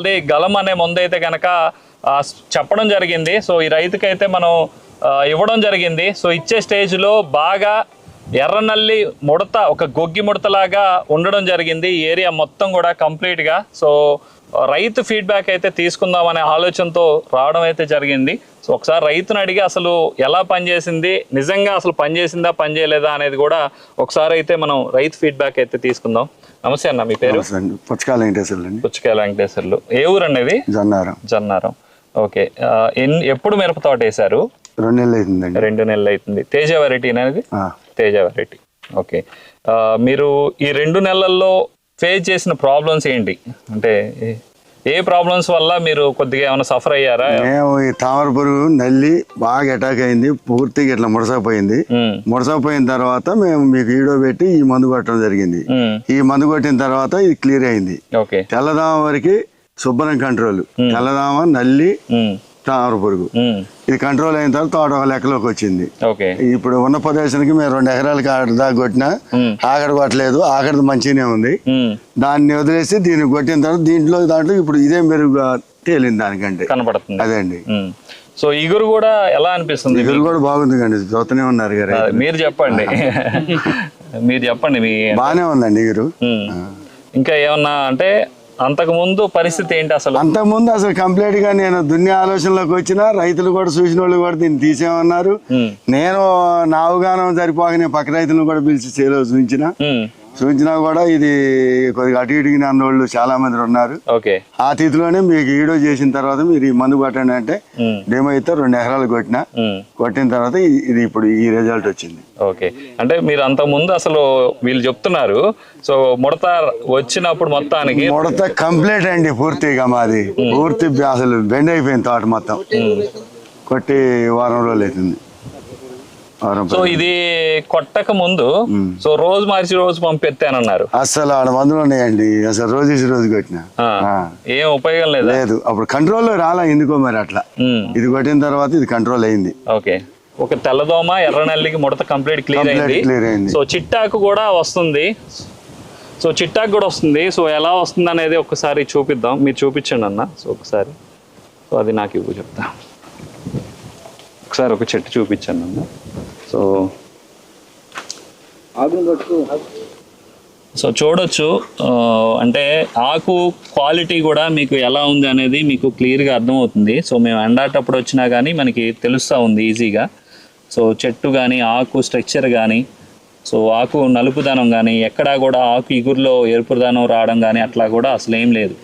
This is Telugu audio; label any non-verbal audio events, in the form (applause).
వాళ్ళది గలం అనే మందు అయితే కనుక చెప్పడం జరిగింది. సో ఈ రైతుకైతే మనం ఇవ్వడం జరిగింది. సో ఇచ్చే స్టేజ్లో బాగా ఎర్రనల్లి ముడత ఒక గొగ్గి ముడతలాగా ఉండడం జరిగింది. ఈ ఏరియా మొత్తం కూడా కంప్లీట్గా. సో రైతు ఫీడ్బ్యాక్ అయితే తీసుకుందామనే ఆలోచనతో రావడం అయితే జరిగింది. సో ఒకసారి రైతుని అడిగి అసలు ఎలా పనిచేసింది నిజంగా అసలు పనిచేసిందా పనిచేయలేదా అనేది కూడా ఒకసారి అయితే మనం రైతు ఫీడ్బ్యాక్ అయితే తీసుకుందాం. నమస్తే అన్న మీ పేరు? అండి. పుచ్చకాయలు వెంకటేశ్వర్లు పుచ్చకాయ వెంకటేశ్వర్లు. ఏ ఊరు అనేది జొన్నారం. జన్నారం. ఓకే. ఎన్- ఎప్పుడు మిరప తోట వేశారు? రెండు నెలలు అవుతుందండి రెండు నెలలు అవుతుంది తేజ వెరైటీ అనేది తేజ వెరైటీ ఓకే. మీరు ఈ రెండు నెలల్లో ఫేస్ చేసిన ప్రాబ్లమ్స్ ఏంటి? అంటే ఏ- ప్రాబ్లమ్స్ వల్ల మీరు కొద్దిగా ఏమైనా సఫర్ అయ్యారా? మేము ఈ తామర పురుగు నల్లి బాగా అటాక్ అయింది పూర్తిగా ఇట్లా ముడసపోయింది ముడసపోయిన తర్వాత మేము మీకు ఈడో పెట్టి ఈ మందు కొట్టడం జరిగింది. ఈ మందు కొట్టిన తర్వాత ఇది క్లియర్ అయింది. తెల్లదామ వరకు శుభ్రం కంట్రోల్ తెల్లదామ నల్లి తామర పురుగు. ఇది కంట్రోల్ అయిన తర్వాత తోట ఒక లెక్కలోకి వచ్చింది. ఇప్పుడు ఉన్న ప్రదేశానికి మేము రెండు ఎకరాలకి ఆడ దాకా కొట్టినా ఆకడ కొట్టలేదు ఆకడ మంచిగానే ఉంది. దాన్ని వదిలేసి దీన్ని కొట్టిన తర్వాత దీంట్లో దాంట్లో ఇప్పుడు ఇదే మెరుగుగా తేలింది దానికంటే. కనపడుతుంది అదే అండి. సో ఇగురు కూడా ఎలా అనిపిస్తుంది? ఇగురు కూడా బాగుంది కండి చూస్తూనే ఉన్నారు గారు మీరు చెప్పండి. (laughs) మీరు చెప్పండి మీ బాగానే ఉందండి ఇగురు. ఇంకా ఏమన్నా అంటే అంతకు ముందు పరిస్థితి ఏంటి అసలు? అంతకుముందు అసలు కంప్లీట్గా నేను దున్నే ఆలోచనలోకి వచ్చిన రైతులు కూడా చూసిన వాళ్ళు కూడా దీన్ని తీసేమన్నారు నేను నా అవగాహన సరిపోక నేను పక్క రైతులను కూడా పిలిచి చేలో చూపించిన చూపించినా కూడా ఇది కొద్దిగా అటు ఇటుకి అన్నోళ్ళు చాలా మంది ఉన్నారు. ఓకే. ఆ తిథిలోనే మీకు ఈడో చేసిన తర్వాత మీరు ఈ మందు కొట్టండి అంటే ఉమ్, డేమో అయితే రెండు ఎకరాలు కొట్టిన కొట్టిన తర్వాత ఇది ఇప్పుడు ఈ రిజల్ట్ వచ్చింది. ఓకే. అంటే మీరు అంత ముందు అసలు వీళ్ళు చెప్తున్నారు. సో ముడత వచ్చినప్పుడు మొత్తానికి ముడత కంప్లీట్ అండి పూర్తిగా మాది. పూర్తి అసలు బెండ్ అయిపోయింది తోట మొత్తం. కొట్టి వారం రోజులు అవుతుంది. సో ఇది కొట్టక ముందు సో రోజు మార్చి రోజు పంపెత్తానన్నారు. అసలు ఆడ మందులు ఉన్నాయండి. అసలు రోజు రోజు కొట్టిన. ఏం ఉపయోగం లేదా? లేదు. అప్పుడు కంట్రోల్లో రాలా ఎందుకో మరి అట్లా. ఇది కొట్టిన తర్వాత ఇది కంట్రోల్ అయింది. ఓకే. ఒక తెల్లదోమ ఎర్రనల్లికి ముడత కంప్లీట్ క్లియర్ అయింది. సో చిట్టాకు కూడా వస్తుంది. సో చిట్టాకు కూడా వస్తుంది. సో ఎలా వస్తుంది అనేది ఒకసారి చూపిద్దాం. మీరు చూపించండి అన్న. సో ఒకసారి. సో అది నాకు ఇవ్వు చెప్తా. ఒకసారి ఒక చెట్టు చూపించండి అన్న. సో సో చూడొచ్చు అంటే ఆకు క్వాలిటీ కూడా మీకు ఎలా ఉంది అనేది మీకు క్లియర్గా అర్థమవుతుంది. సో మేము ఎండాటప్పుడు వచ్చినా కానీ మనకి తెలుస్తూ ఉంది ఈజీగా. సో చెట్టు కానీ ఆకు స్ట్రక్చర్ కానీ సో ఆకు నలుపుదనం కానీ ఎక్కడా కూడా ఆకు ఇగురులో ఎరుపుదనం రావడం కానీ అట్లా కూడా అసలు ఏం లేదు.